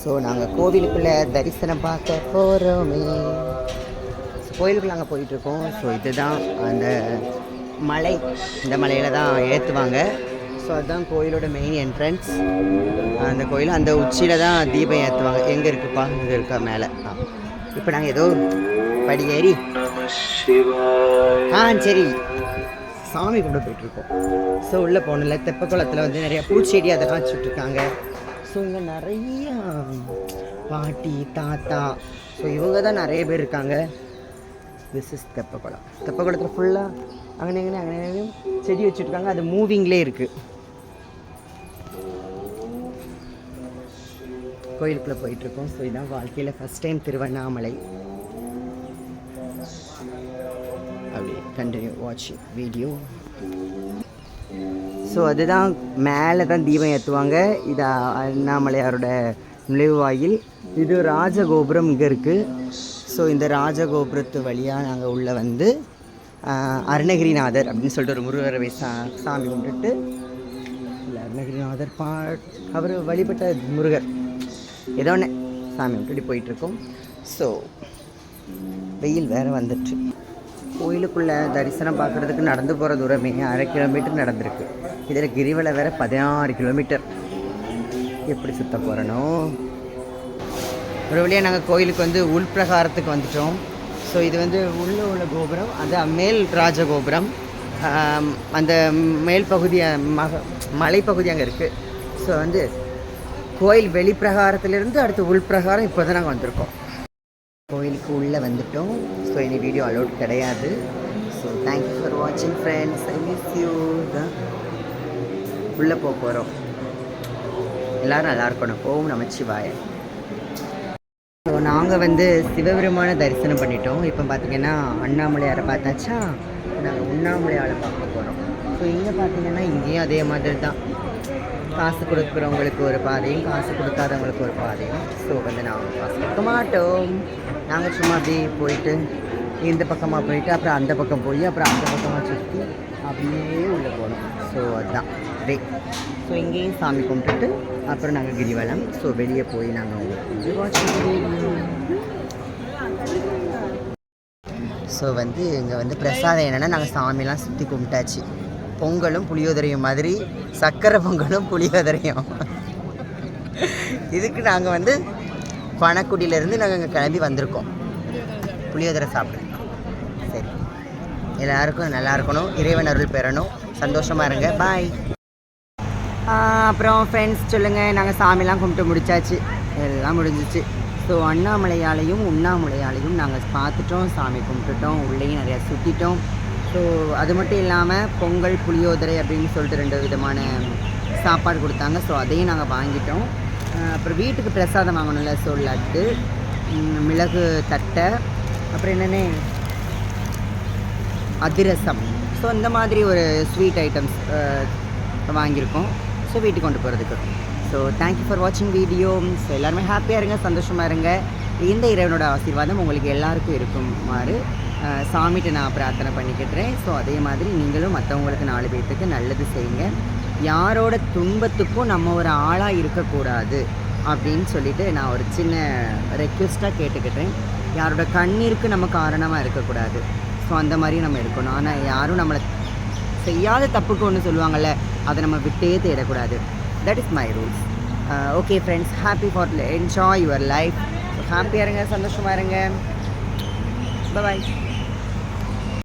So நாங்கள் கோவிலுக்குள்ளே தரிசனம் பார்க்க போகிறோமே கோயிலுக்குள்ள அங்கே போயிட்டுருக்கோம். ஸோ இதுதான் அந்த மலை. இந்த மலையில் தான் ஏற்றுவாங்க ஸோ அதுதான் கோயிலோட மெயின் என்ட்ரன்ஸ் அந்த கோயில் அந்த உச்சியில் தான் தீபம் ஏற்றுவாங்க எங்கே இருக்குப்பா? இது இருக்கா மேலே. இப்போ நாங்கள் ஏதோ படி ஏறி ஆ சரி. சாமி கும்பிட போயிட்டுருக்கோம் ஸோ உள்ளே போகணும்ல. தெப்பக்குளத்தில் வந்து நிறையா பூச்செடி அதெல்லாம் வச்சுட்ருக்காங்க ஸோ இங்கே நிறைய பாட்டி தாத்தா. ஸோ இவங்க தான் நிறைய பேர் இருக்காங்க. This is Teppakulam. தெப்பக்குளத்தில் ஃபுல்லாக அங்கே எங்கே அங்கே செடி வச்சுருக்காங்க. அது மூவிங்லேயே இருக்குது கோயிலுக்குள்ளே போயிட்டுருக்கோம். ஸோ இதான் வாழ்க்கையில் ஃபஸ்ட் டைம் திருவண்ணாமலை. அப்படியே கண்டினியூ வாட்ச் வீடியோ ஸோ அதுதான் மேலே தான் தீபம் ஏற்றுவாங்க இது அண்ணாமலையாரோட நுழைவாயில் இது ராஜகோபுரம் இங்கே இருக்குது ஸோ இந்த ராஜகோபுரத்து வழியாக நாங்கள் உள்ளே வந்து அருணகிரிநாதர் அப்படின்னு சொல்லிட்டு ஒரு முருகரை சா சாமி கும்பிட்டுட்டு இல்லை அருணகிரிநாதர் பா அவர் வழிபட்ட முருகர். ஏதோ ஒன்று சாமி கும்பிட்டு போயிட்டுருக்கோம். ஸோ வெயில் வேறு வந்துட்டு. கோயிலுக்குள்ளே தரிசனம் பார்க்குறதுக்கு நடந்து போகிற தூரமே அரை கிலோமீட்டர் நடந்திருக்கு. இதில் கிரிவலை வேறு பதினாறு கிலோமீட்டர். எப்படி சுத்த போகிறனோ ஒரு வழியாக நாங்கள் கோயிலுக்கு வந்து உள்பிரகாரத்துக்கு வந்துட்டோம். ஸோ இது வந்து உள்ளே உள்ள கோபுரம் அது மேல் ராஜகோபுரம். அந்த மேல் பகுதி மக மலைப்பகுதி அங்கே இருக்குது ஸோ வந்து கோயில் வெளிப்பிரகாரத்திலிருந்து அடுத்து உள்பிரகாரம் இப்போ தான் நாங்கள் வந்திருக்கோம். கோயிலுக்கு உள்ளே வந்துட்டோம். ஸோ இனி வீடியோ அலோட் கிடையாது. ஸோ தேங்க்யூ ஃபார் வாட்சிங் ஃப்ரெண்ட்ஸ் ஐ மிஸ் யூ தான் உள்ளே போக போகிறோம் எல்லோரும் நல்லா இருக்கணும். ஓம் நமச்சிவாய ஸோ நாங்கள் வந்து சிவபெருமான தரிசனம் பண்ணிட்டோம். இப்போ பார்த்தீங்கன்னா அண்ணாமலையாரை பார்த்தாச்சா? நாங்கள் உண்ணாமலையாரை பார்க்க போகிறோம் ஸோ இங்கே பார்த்தீங்கன்னா இங்கேயும் அதே மாதிரி தான் காசு கொடுக்குறவங்களுக்கு ஒரு பாதையும் காசு கொடுக்காதவங்களுக்கு ஒரு பாதையும். ஸோ வந்து நாங்கள் காசு கொடுக்க மாட்டோம். நாங்கள் சும்மா அப்படியே போயிட்டு இந்த பக்கமாக போயிட்டு அப்புறம் அந்த பக்கம் போய் அப்புறம் அந்த பக்கமாக சுற்றி அப்படியே உள்ளே போனோம். ஸோ அதுதான் வே ஸோ இங்கேயும் சாமி கும்பிட்டுட்டு அப்புறம் நாங்கள் கிரிவலம். ஸோ வெளியே போய் நாங்கள் உங்களுக்கு ஸோ வந்து இங்கே வந்து பிரசாதம் என்னென்னா நாங்கள் சாமிலாம் சுற்றி கும்பிட்டாச்சு. பொங்கலும் புளியோதரையும் மாதிரி சக்கரை பொங்கலும் புளியோதரையும். இதுக்கு நாங்கள் வந்து பணக்குடியிலேருந்து நாங்கள் இங்கே கிளம்பி வந்திருக்கோம். புளியோதரை சாப்பிட்றோம் சரி. எல்லாருக்கும் நல்லா இருக்கணும். இறைவன் அருள் பெறணும். சந்தோஷமாக இருங்க. பாய் அப்புறம் ஃப்ரெண்ட்ஸ் சொல்லுங்கள் நாங்கள் சாமிலாம் கும்பிட்டு முடிச்சாச்சு. எல்லாம் முடிஞ்சிச்சு. ஸோ அண்ணாமலையாலையும் உண்ணாமலையாலையும் நாங்கள் பார்த்துட்டோம். சாமி கும்பிட்டுட்டோம். உள்ளேயும் நிறையா சுற்றிட்டோம் ஸோ அது மட்டும் இல்லாமல் பொங்கல் புளியோதரை அப்படின்னு சொல்லிட்டு ரெண்டு விதமான சாப்பாடு கொடுத்தாங்க. ஸோ அதையும் நாங்கள் வாங்கிட்டோம். அப்புறம் வீட்டுக்கு பிரசாதம் வாங்கணும்ல. ஸோ லட்டு மிளகு தட்டை அப்புறம் என்னென்ன? அதிரசம். ஸோ இந்த மாதிரி ஒரு ஸ்வீட் ஐட்டம்ஸ் வாங்கியிருக்கோம். ஸோ வீட்டுக்கு கொண்டு போகிறதுக்கு ஸோ தேங்க்யூ ஃபார் வாட்சிங் வீடியோ ஸோ எல்லாருமே ஹாப்பியாக இருங்க சந்தோஷமாக இருங்க. இந்த இறைவனோட ஆசீர்வாதம் உங்களுக்கு எல்லாருக்கும் இருக்குமாறு சாமிகிட்ட நான் பிரார்த்தனை பண்ணிக்கிட்டுறேன். ஸோ அதே மாதிரி நீங்களும் மற்றவங்களுக்கு நாலு பேர்த்துக்கு நல்லது செய்யுங்க. யாரோட துன்பத்துக்கும் நம்ம ஒரு ஆளாக இருக்கக்கூடாது அப்படின்னு சொல்லிட்டு நான் ஒரு சின்ன ரெக்வெஸ்ட்டாக கேட்டுக்கிட்டேன் யாரோட கண்ணீருக்கு நம்ம காரணமாக இருக்கக்கூடாது. ஸோ அந்த மாதிரி நம்ம இருக்கணும் ஆனால் யாரும் நம்மளை செய்யாத தப்புக்கு ஒன்று சொல்லுவாங்கள்ல அதை நம்ம விட்டே தேடக்கூடாது. That is my rules okay friends happy for enjoy your life ஹாப்பியாக இருங்க சந்தோஷமாக இருங்க. பாய்